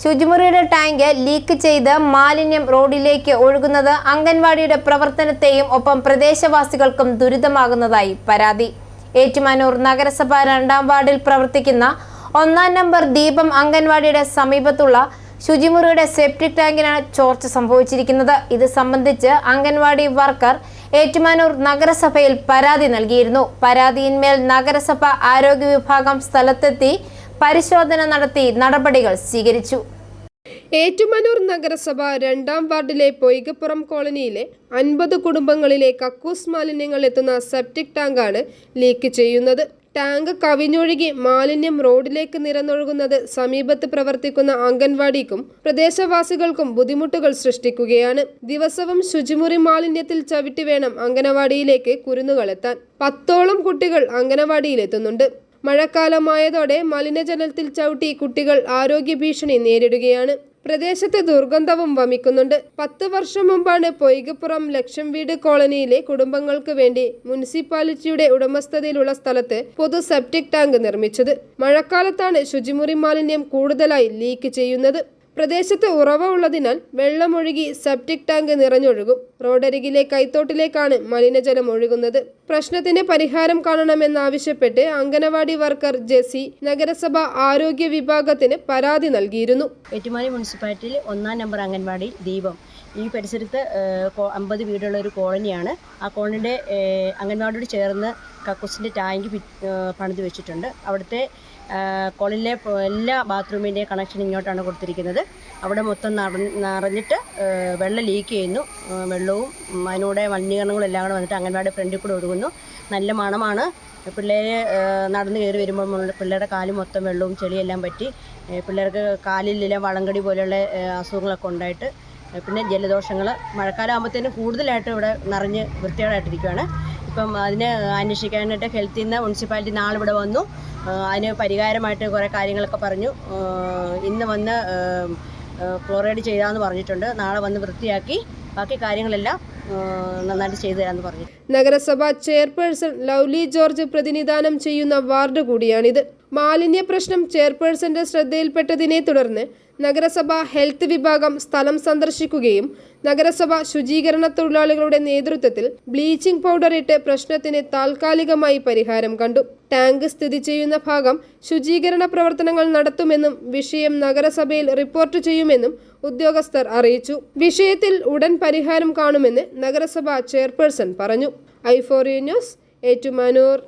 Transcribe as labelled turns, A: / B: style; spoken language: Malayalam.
A: ശുചിമുറിയുടെ ടാങ്ക് ലീക്ക് ചെയ്ത് മാലിന്യം റോഡിലേക്ക് ഒഴുകുന്നത് അംഗൻവാടിയുടെ പ്രവർത്തനത്തെയും ഒപ്പം പ്രദേശവാസികൾക്കും ദുരിതമാകുന്നതായി പരാതി. ഏറ്റുമാനൂർ നഗരസഭ രണ്ടാം വാർഡിൽ പ്രവർത്തിക്കുന്ന ഒന്നാം നമ്പർ ദീപം അംഗൻവാടിയുടെ സമീപത്തുള്ള ശുചിമുറിയുടെ സെപ്റ്റിക് ടാങ്കിനാണ് ചോർച്ച സംഭവിച്ചിരിക്കുന്നത്. ഇത് സംബന്ധിച്ച് അംഗൻവാടി വർക്കർ ഏറ്റുമാനൂർ നഗരസഭയിൽ പരാതി നൽകിയിരുന്നു. പരാതിയിന്മേൽ നഗരസഭ ആരോഗ്യ വിഭാഗം സ്ഥലത്തെത്തി പരിശോധന നടത്തി നടപടികൾ സ്വീകരിച്ചു.
B: ഏറ്റുമനൂർ നഗരസഭ രണ്ടാം വാർഡിലെ പൊയ്കപ്പുറം കോളനിയിലെ അൻപത് കുടുംബങ്ങളിലെ കക്കൂസ് മാലിന്യങ്ങൾ എത്തുന്ന സെപ്റ്റിക് ടാങ്കാണ് ലീക്ക് ചെയ്യുന്നത്. ടാങ്ക് കവിഞ്ഞൊഴുകി മാലിന്യം റോഡിലേക്ക് നിരന്നൊഴുകുന്നത് സമീപത്ത് പ്രവർത്തിക്കുന്ന അംഗൻവാടിക്കും പ്രദേശവാസികൾക്കും ബുദ്ധിമുട്ടുകൾ സൃഷ്ടിക്കുകയാണ്. ദിവസവും ശുചിമുറി മാലിന്യത്തിൽ ചവിട്ടി വേണം അംഗനവാടിയിലേക്ക് കുരുന്നുകളെത്താൻ പത്തോളം കുട്ടികൾ അംഗനവാടിയിലെത്തുന്നുണ്ട്. മഴക്കാലമായതോടെ മലിനജലത്തിൽ ചവിട്ടി കുട്ടികൾ ആരോഗ്യ ഭീഷണി നേരിടുകയാണ്. പ്രദേശത്ത് ദുർഗന്ധവും വമിക്കുന്നുണ്ട്. പത്ത് വർഷം മുമ്പാണ് പൊയ്കപ്പുറം ലക്ഷം വീട് കോളനിയിലെ കുടുംബങ്ങൾക്ക് വേണ്ടി മുനിസിപ്പാലിറ്റിയുടെ ഉടമസ്ഥതയിലുള്ള സ്ഥലത്ത് പൊതു സെപ്റ്റിക് ടാങ്ക് നിർമ്മിച്ചത്. മഴക്കാലത്താണ് ശുചിമുറി മാലിന്യം കൂടുതലായി ലീക്ക് ചെയ്യുന്നത്. പ്രദേശത്ത് ഉറവ ഉള്ളതിനാൽ വെള്ളമൊഴുകി സെപ്റ്റിക് ടാങ്ക് നിറഞ്ഞൊഴുകും. റോഡരികിലെ കൈത്തോട്ടിലേക്കാണ് മലിനജലം ഒഴുകുന്നത്. പ്രശ്നത്തിന് പരിഹാരം കാണണമെന്നാവശ്യപ്പെട്ട് അംഗനവാടി വർക്കർ ജെസി നഗരസഭ ആരോഗ്യ വിഭാഗത്തിന് പരാതി നൽകിയിരുന്നു.
C: ഏറ്റുമാലി മുനിസിപ്പാലിറ്റിയിൽ ഒന്നാം നമ്പർ അംഗൻവാടി ദീപം. ഈ പരിസരത്ത് അമ്പത് വീടുള്ള ഒരു കോളനിയാണ്. ആ കോളനിയുടെ അംഗൻവാടിയോട് ചേർന്ന് കക്കൂസിന്റെ ടാങ്ക് പണിത് വെച്ചിട്ടുണ്ട്. അവിടുത്തെ ഏഹ്, എല്ലാ ബാത്റൂമിന്റെയും കണക്ഷൻ ഇങ്ങോട്ടാണ് കൊടുത്തിരിക്കുന്നത്. അവിടെ മൊത്തം നിറ നിറഞ്ഞിട്ട് വെള്ളം ലീക്ക് ചെയ്യുന്നു. വെള്ളവും അതിനൂടെ മലിനീകരണങ്ങളും എല്ലാം കൂടെ വന്നിട്ട് അംഗൻവാടി ഫ്രണ്ടിൽ കൂടെ ഒഴുകുന്നു നല്ല മണമാണ്. പിള്ളേർ നടന്നു കയറി വരുമ്പോൾ പിള്ളേരുടെ കാൽ മൊത്തം വെള്ളവും ചെളിയെല്ലാം പറ്റി പിള്ളേർക്ക് കാലിലെല്ലാം വളങ്കടി പോലെയുള്ള അസുഖങ്ങളൊക്കെ ഉണ്ടായിട്ട് പിന്നെ ജലദോഷങ്ങൾ മഴക്കാലം ആകുമ്പോഴത്തേനും കൂടുതലായിട്ട് ഇവിടെ നിറഞ്ഞ് വൃത്തികേടായിട്ടിരിക്കുകയാണ് ഇപ്പം അതിനെ അന്വേഷിക്കാനായിട്ട് ഹെൽത്തിൽ നിന്ന് മുനിസിപ്പാലിറ്റി നാളെ ഇവിടെ വന്നു. അതിന് പരിഹാരമായിട്ട് കുറേ കാര്യങ്ങളൊക്കെ പറഞ്ഞു. ഇന്ന് വന്ന് ക്ലോറൈഡ് ചെയ്താന്ന് പറഞ്ഞിട്ടുണ്ട്. നാളെ വന്ന് വൃത്തിയാക്കി ബാക്കി കാര്യങ്ങളെല്ലാം നന്നായിട്ട് ചെയ്തു തരാമെന്ന് പറഞ്ഞു.
B: നഗരസഭ ചെയർപേഴ്സൺ ലൗലി ജോർജ് പ്രതിനിധാനം ചെയ്യുന്ന വാർഡ് കൂടിയാണിത്. മാലിന്യ പ്രശ്നം ചെയർപേഴ്സന്റെ ശ്രദ്ധയിൽപ്പെട്ടതിനെ തുടർന്ന് നഗരസഭ ഹെൽത്ത് വിഭാഗം സ്ഥലം സന്ദർശിക്കുകയും നഗരസഭ ശുചീകരണ തൊഴിലാളികളുടെ നേതൃത്വത്തിൽ ബ്ലീച്ചിംഗ് പൗഡർ ഇട്ട് പ്രശ്നത്തിന് താൽക്കാലികമായി പരിഹാരം കണ്ടു. ടാങ്ക് സ്ഥിതി ചെയ്യുന്ന ഭാഗം ശുചീകരണ പ്രവർത്തനങ്ങൾ നടത്തുമെന്നും വിഷയം നഗരസഭയിൽ റിപ്പോർട്ട് ചെയ്യുമെന്നും ഉദ്യോഗസ്ഥർ അറിയിച്ചു. വിഷയത്തിൽ ഉടൻ പരിഹാരം കാണുമെന്ന് നഗരസഭ ചെയർപേഴ്സൺ പറഞ്ഞു. ഐഫോറിയ ന്യൂസ് ഏറ്റുമാനൂർ.